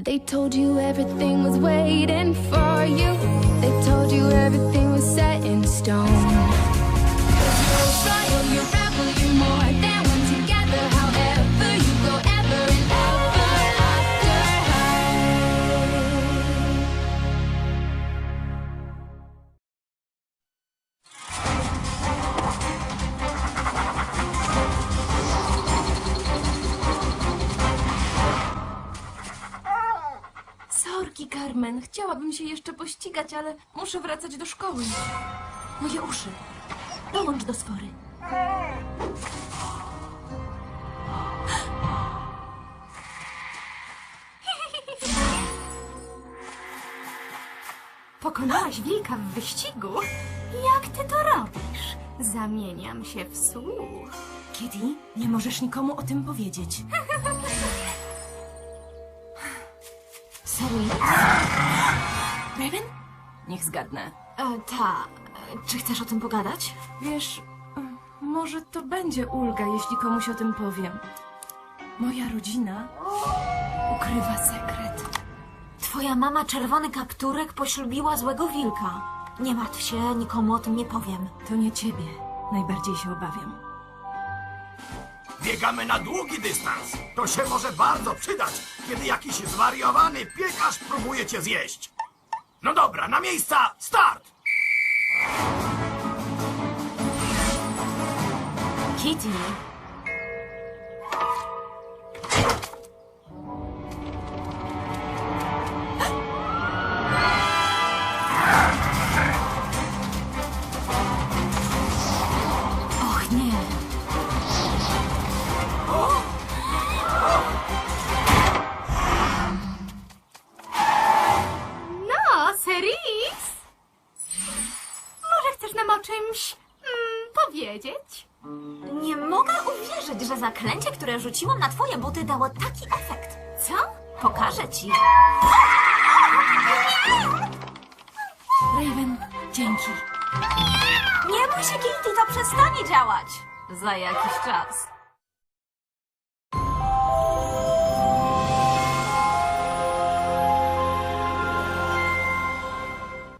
They told you everything was waiting for you. They told you everything was Carmen. Chciałabym się jeszcze pościgać, ale muszę wracać do szkoły. Moje uszy. Dołącz do spory. Pokonałaś wilka w wyścigu? Jak ty to robisz? Zamieniam się w słuch. Kitty, nie możesz nikomu o tym powiedzieć. Serio? Raven? Niech zgadnę. E, ta. E, Czy chcesz o tym pogadać? Wiesz, mm, może to będzie ulga, jeśli komuś o tym powiem. Moja rodzina ukrywa sekret. Twoja mama czerwony kapturek poślubiła złego wilka. Nie martw się, nikomu o tym nie powiem. To nie ciebie. Najbardziej się obawiam. Biegamy na długi dystans. To się może bardzo przydać, kiedy jakiś zwariowany piekarz próbuje cię zjeść. No dobra, na miejsca, start! Kitty. Nam o czymś mm, powiedzieć? Nie mogę uwierzyć, że zaklęcie, które rzuciłam na twoje buty dało taki efekt. Co? Pokażę ci. Raven, dzięki. Nie bój się, Kitty, to przestanie działać. Za jakiś czas.